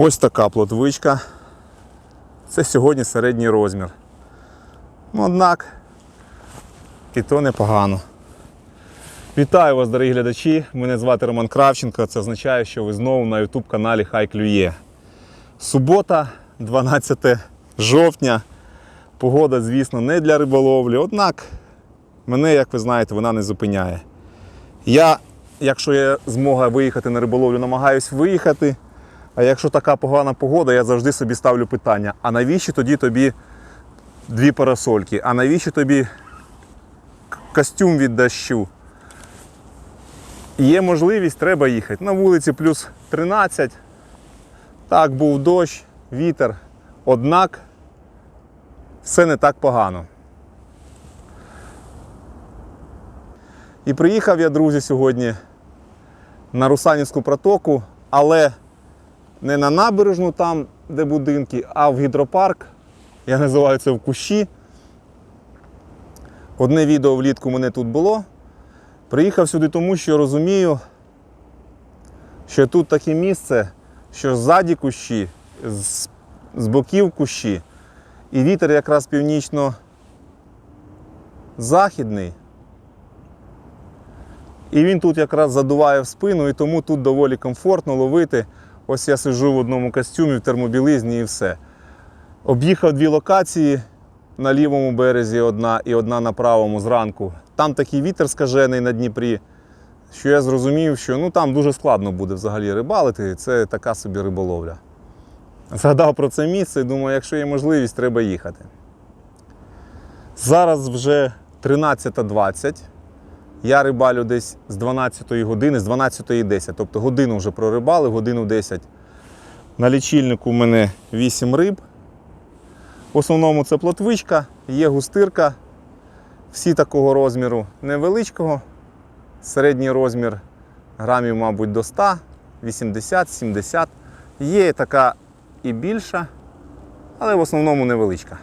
Ось така плотвичка. Це сьогодні середній розмір. Ну, однак, і то непогано. Вітаю вас, дорогі глядачі! Мене звати Роман Кравченко. Це означає, що ви знову на YouTube каналі Хай Клює. Субота, 12 жовтня. Погода, звісно, не для риболовлі, однак мене, як ви знаєте, вона не зупиняє. Я, якщо є змога виїхати на риболовлю, намагаюсь виїхати. А якщо така погана погода, я завжди собі ставлю питання: а навіщо тоді тобі дві парасольки? А навіщо тобі костюм від дощу? Є можливість, треба їхати. На вулиці плюс 13. Так, був дощ, вітер. Однак все не так погано. І приїхав я, друзі, сьогодні на Русанівську протоку, але не на набережну, там, де будинки, а в гідропарк. Я називаю це в кущі. Одне відео влітку мене тут було. Приїхав сюди тому, що розумію, що тут таке місце, що ззаді кущі, з, з боків кущі, і вітер якраз північно-західний. І він тут якраз задуває в спину, і тому тут доволі комфортно ловити. Ось я сиджу в одному костюмі, в термобілизні і все. Об'їхав дві локації на лівому березі одна і одна на правому зранку. Там такий вітер скажений на Дніпрі, що я зрозумів, що ну, там дуже складно буде взагалі рибалити. Це така собі риболовля. Згадав про це місце і думаю, якщо є можливість, треба їхати. Зараз вже 13.20. Я рибалю десь з 12 години, з 12.10. Тобто годину вже прорибали, годину 10. На лічильнику у мене 8 риб. В основному це плотвичка, є густирка. Всі такого розміру невеличкого. Середній розмір грамів, мабуть, до 100, 80-70. Є така і більша, але в основному невеличка.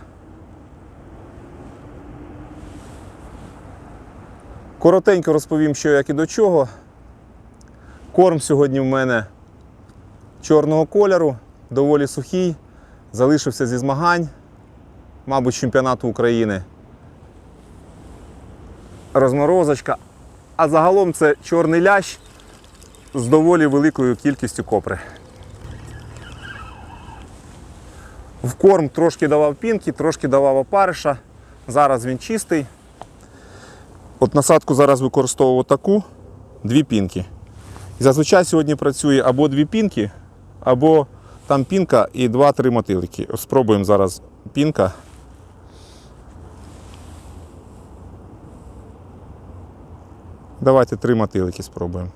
Коротенько розповім, що як і до чого. Корм сьогодні в мене чорного кольору, доволі сухий, залишився зі змагань, мабуть, чемпіонату України. Розморозочка. А загалом це чорний лящ з доволі великою кількістю копри. В корм трошки давав пінки, трошки давав опариша. Зараз він чистий. От насадку зараз використовував таку, дві пінки. І зазвичай сьогодні працює або дві пінки, або там пінка і два-три мотилики. Спробуємо зараз пінка. Давайте три мотилики спробуємо.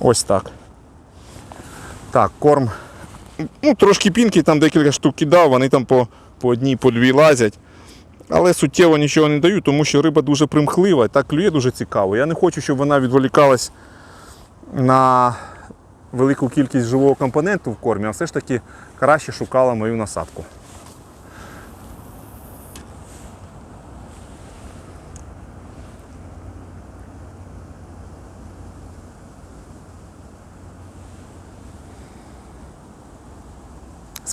Ось так. Так, корм. Ну, трошки пінки, там декілька штук кидав, вони там по, по одній, по дві лазять. Але суттєво нічого не даю, тому що риба дуже примхлива і так клює дуже цікаво. Я не хочу, щоб вона відволікалась на велику кількість живого компоненту в кормі, а все ж таки краще шукала мою насадку.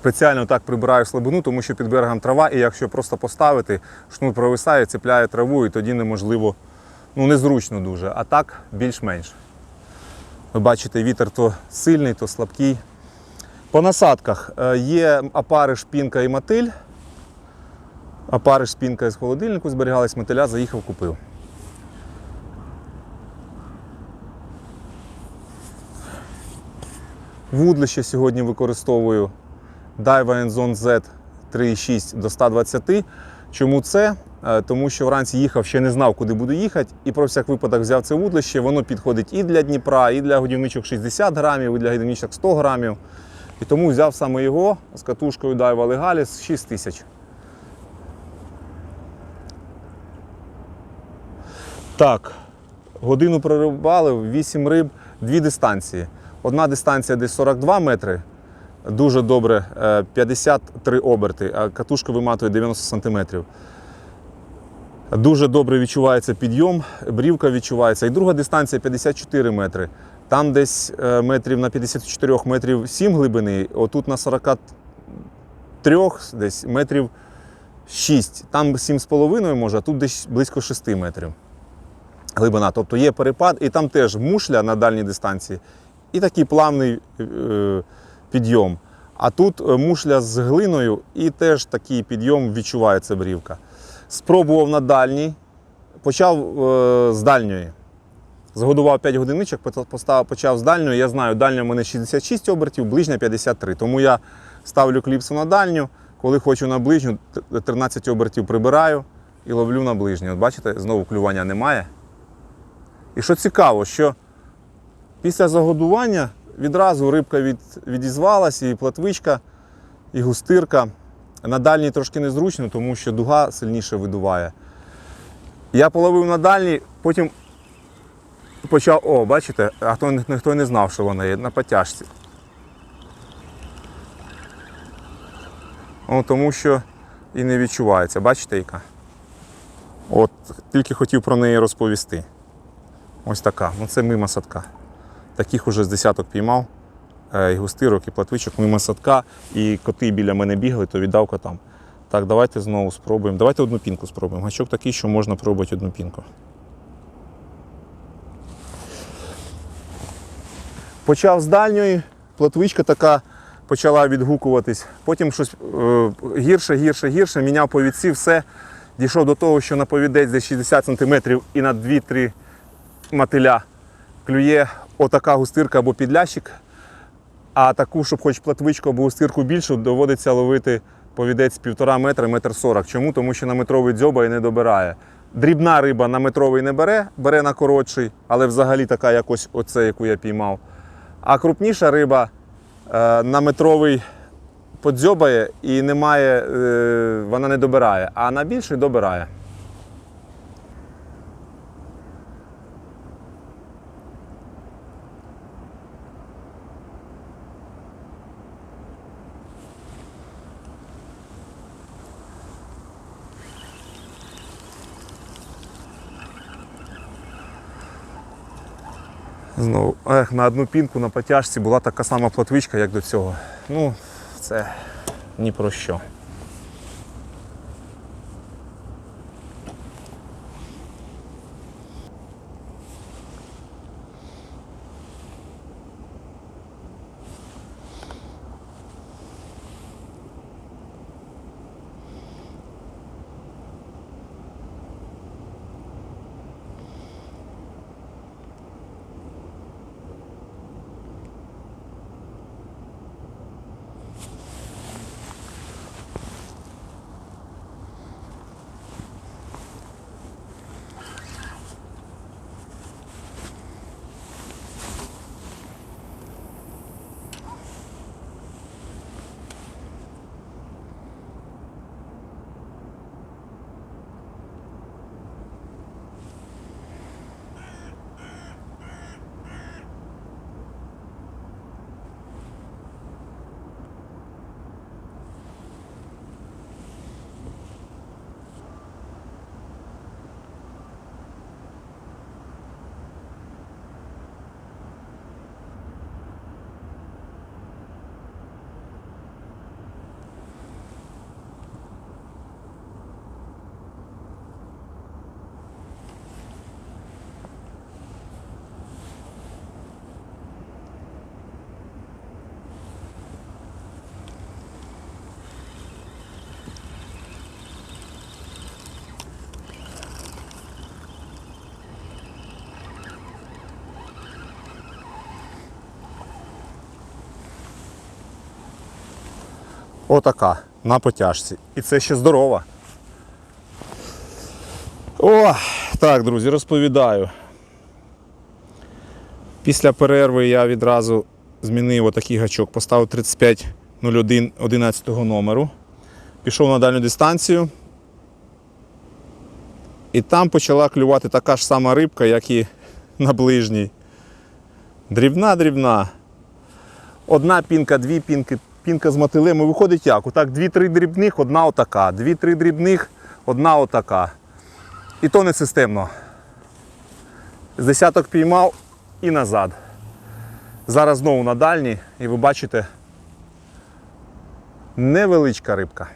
Спеціально так прибираю слабину, тому що під берегом трава, і якщо просто поставити, шнур провисає, цепляє траву, і тоді неможливо, ну незручно дуже, а так більш-менш. Ви бачите, вітер то сильний, то слабкий. По насадках е, є опариш, пінка і мотиль. Опариш, пінка з холодильнику зберігалась, мотиля заїхав, купив. Вудлище сьогодні використовую Daiwa Enzone Z 3.6 до 120. Чому це? Е, Тому що вранці їхав, ще не знав, куди буду їхати, і про всяк випадок взяв це вудлище. Воно підходить і для Дніпра, і для годівничок 60 грамів, і для годівничок 100 грамів. І тому взяв саме його з катушкою Daiwa Legalis 6 тисяч. Так, годину прорибали, 8 риб, дві дистанції. Одна дистанція десь 42 метри, дуже добре, е, 53 оберти, а катушка виматує 90 сантиметрів. Дуже добре відчувається підйом, брівка відчувається. І друга дистанція 54 метри. Там десь е, метрів на 54 метрів 7 глибини, отут на 43 десь метрів 6. Там 7,5 може, а тут десь близько 6 метрів глибина. Тобто є перепад, і там теж мушля на дальній дистанції, і такий плавний е, підйом. А тут е, мушля з глиною і теж такий підйом відчувається брівка. Спробував на дальній, почав е, з дальньої. Загодував 5 годиничок, почав з дальньої. Я знаю, дальня в мене 66 обертів, ближня 53. Тому я ставлю кліпсу на дальню. Коли хочу на ближню, 13 обертів прибираю і ловлю на ближню. От бачите, знову клювання немає. І що цікаво, що після загодування відразу рибка від, відізвалася, і платвичка, і густирка. На дальній трошки незручно, тому що дуга сильніше видуває. Я половив на дальній, потім почав. О, бачите, а хто ніхто не знав, що вона є на потяжці. О, тому що і не відчувається. Бачите, яка? От тільки хотів про неї розповісти. Ось така. Ну це мимо садка. Таких уже з десяток піймав. Е, І густирок, і платвичок мимо садка. І коти біля мене бігали, то віддав котам. Так, давайте знову спробуємо. Давайте одну пінку спробуємо. Гачок такий, що можна пробувати одну пінку. Почав з дальньої, платвичка така почала відгукуватись. Потім щось е, гірше, гірше, гірше, міняв повідці, все. Дійшов до того, що на повідець десь 60 см і на 2-3 мотиля клює отака густирка або підлящик. А таку, щоб хоч платвичку або густирку більшу, доводиться ловити повідець півтора метра, метр сорок. Чому? Тому що на метровий дзьоба і не добирає. Дрібна риба на метровий не бере, бере на коротший, але взагалі така якось оце, яку я піймав. А крупніша риба е, на метровий подзьобає і немає, е, вона не добирає, а на більший добирає. Знову, ех, на одну пінку на потяжці була така сама платвичка, як до цього. Ну, це ні про що. Отака на потяжці. І це ще здорова. О, так, друзі, розповідаю. Після перерви я відразу змінив отакий гачок, поставив 3501 11 номеру. Пішов на дальню дистанцію. І там почала клювати така ж сама рибка, як і на ближній. Дрібна, дрібна. Одна пінка, дві пінки, пінка з мотилем. І виходить як? Отак, дві-три дрібних, одна отака. Дві-три дрібних, одна отака. І то не системно. З десяток піймав і назад. Зараз знову на дальній, і ви бачите невеличка рибка.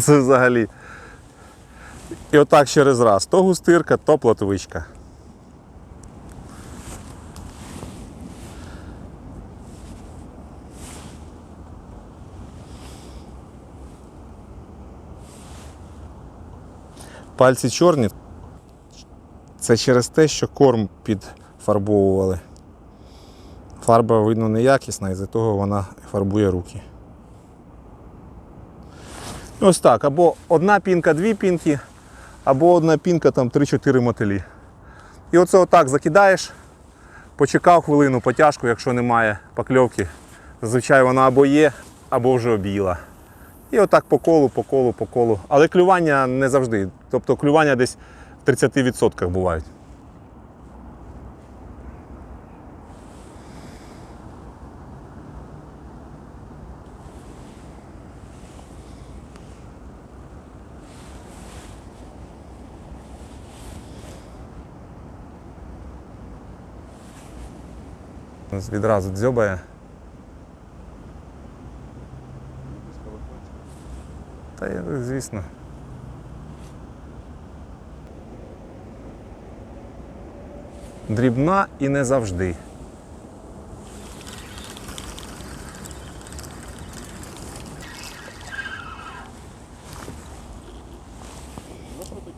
Це взагалі. І отак через раз. То густирка, то плотвичка. Пальці чорні. Це через те, що корм підфарбовували. Фарба, видно, неякісна, і з-за того вона фарбує руки. Ось так, або одна пінка, дві пінки, або одна пінка, там 3-4 мотилі. І оце отак закидаєш, почекав хвилину, потяжку, якщо немає покльовки. Зазвичай вона або є, або вже об'їла. І отак по колу, по колу, по колу. Але клювання не завжди. Тобто клювання десь в 30% бувають. Ось Відразу дзьобає. Та я, звісно. Дрібна і не завжди.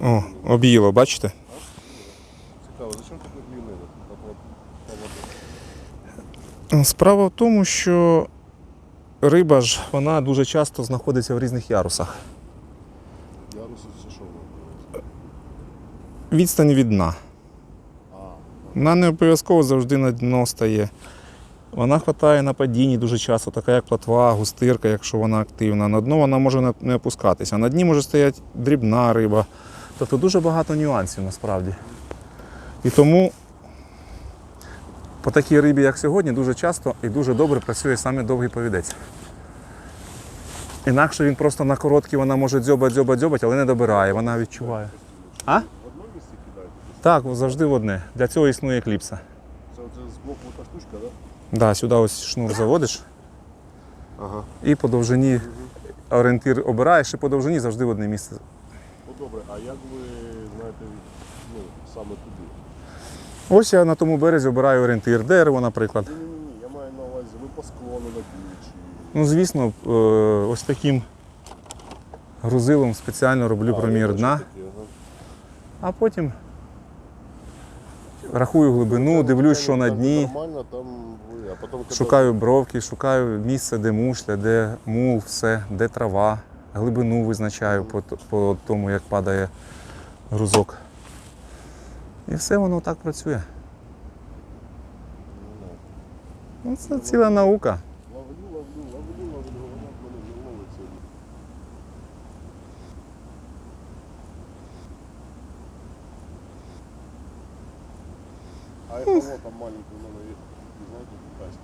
О, об'їло, бачите? Цікаво, зачем так длинний? Так от, Справа в тому, що риба ж вона дуже часто знаходиться в різних ярусах. Яруси це що? Відстань від дна. Вона не обов'язково завжди на дно стає. Вона хватає на падінні дуже часто, така як платва, густирка, якщо вона активна. На дно вона може не- не опускатися. На дні може стояти дрібна риба. Тобто дуже багато нюансів насправді. І тому по такій рибі, як сьогодні, дуже часто і дуже добре працює саме довгий повідець. Інакше він просто на короткий вона може дзьобать, дзьобать, дзьобать, але не добирає, вона відчуває. А? в одному місці кидаєте? Так, завжди в одне. Для цього існує кліпса. Це з боку та штучка, так? Да? Да, сюди ось шнур заводиш Ага. і по довжині орієнтир обираєш, і по довжині завжди в одне місце. Ну добре, а як ви знаєте, ну, саме туди? Ось я на тому березі обираю орієнтир, дерево, наприклад. Ні, ні, ні, я маю на увазі, ви по склону на чи. Ну, звісно, е, ось таким грузилом спеціально роблю А, промір дна, такі, ага. а потім рахую глибину, дивлюсь, там, що на дні, Нормально, там а потім шукаю бровки, шукаю місце, де мушля, де мул, все, де трава, глибину визначаю по, по тому, як падає грузок. І все воно так працює. Ну, це ціла наука. Ловлю, ловлю, ловлю, ловлю, вона в мене не ловиться. А ехоло там маленький в мене є, знаєте, китайський.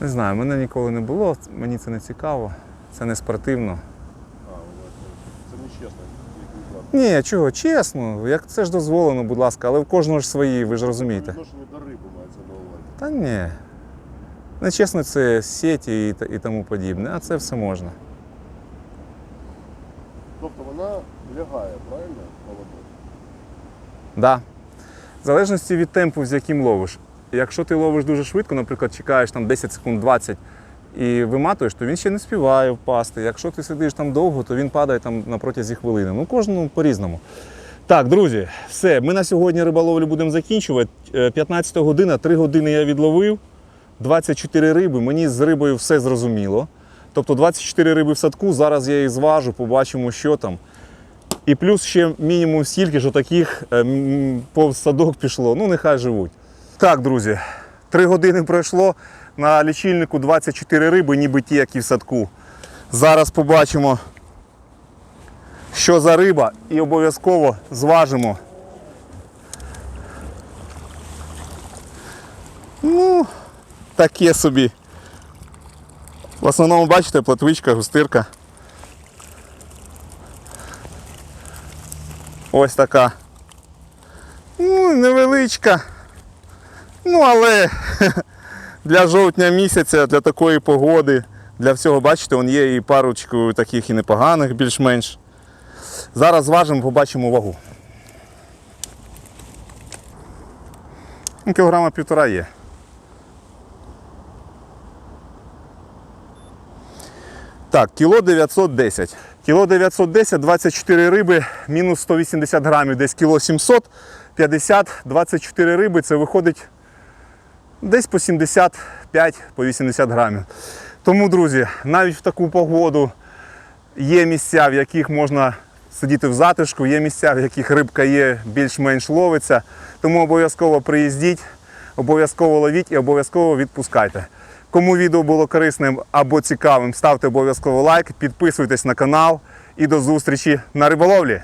Не знаю, мене ніколи не було, мені це не цікаво, це не спортивно. А, воно це, це Ні, чого, чесно, як це ж дозволено, будь ласка, але в кожного ж свої, ви ж розумієте. Відношення до риби мається на увазі. Та ні. Нечесно, це сіті і, та- і тому подібне, а це все можна. Тобто вона лягає, правильно, молодок? Да. В залежності від темпу, з яким ловиш. Якщо ти ловиш дуже швидко, наприклад, чекаєш там 10 секунд 20 і виматуєш, то він ще не співає впасти. Якщо ти сидиш там довго, то він падає там на протязі хвилини. Ну, кожному по-різному. Так, друзі, все, ми на сьогодні риболовлю будемо закінчувати. Е, 15 година, 3 години я відловив, 24 риби, мені з рибою все зрозуміло. Тобто 24 риби в садку, зараз я їх зважу, побачимо, що там. І плюс ще мінімум стільки ж таких повз садок пішло. Ну, нехай живуть. Так, друзі, Три години пройшло, на лічильнику 24 риби, ніби ті, як і в садку. Зараз побачимо, що за риба, і обов'язково зважимо. Ну, таке собі. В основному, бачите, платвичка, густирка. Ось така. Ну, невеличка. Ну, але для жовтня місяця, для такої погоди, для всього, бачите, он є і парочку таких і непоганих більш-менш. Зараз зважимо, побачимо вагу. Ну, Кілограма півтора є. Так, кіло 910. Кіло 910, 24 риби, мінус 180 грамів, десь кіло 700, 50, 24 риби, це виходить десь по 75, по 80 грамів. Тому, друзі, навіть в таку погоду є місця, в яких можна сидіти в затишку, є місця, в яких рибка є більш-менш ловиться. Тому обов'язково приїздіть, обов'язково ловіть і обов'язково відпускайте. Кому відео було корисним або цікавим, ставте обов'язково лайк, підписуйтесь на канал і до зустрічі на риболовлі.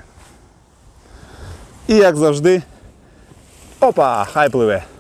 І як завжди, опа, хай пливе.